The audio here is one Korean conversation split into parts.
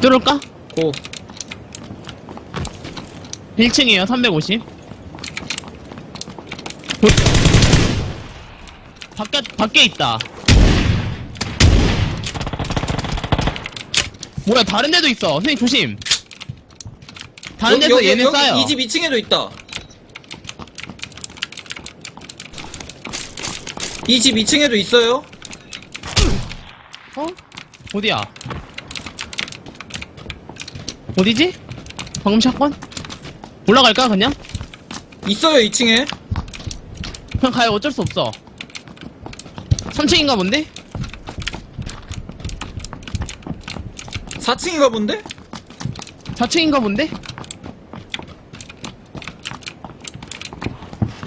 뚫을까? 고 1층이에요 350 밖에 밖에 있다. 뭐야 다른 데도 있어. 선생님 조심. 다른 여기, 데서 여기, 얘네 여기 싸요. 이 집 2층에도 있다. 이 집 2층에도 있어요? 어? 어디야? 어디지? 방금 샷건? 올라갈까 그냥? 있어요 2층에 그냥 가요 어쩔 수 없어 3층인가 본데? 4층인가 본데? 4층인가 본데?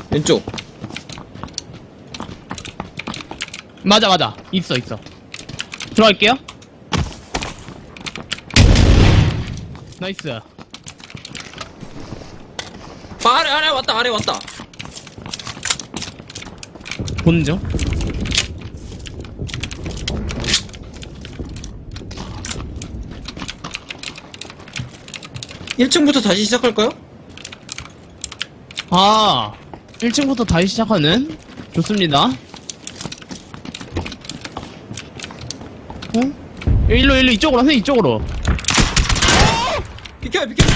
왼쪽 맞아 맞아 있어 있어 들어갈게요 나이스. 아, 아래 아래 왔다 아래 왔다. 보는 중 1층부터 다시 시작할까요? 아 1층부터 다시 시작하는? 좋습니다. 어? 일로 일로 이쪽으로 선생님 이쪽으로 비켜요 비켜 비켜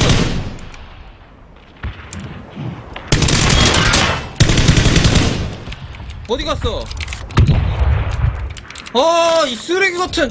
어디 갔어? 아, 이 쓰레기 같은.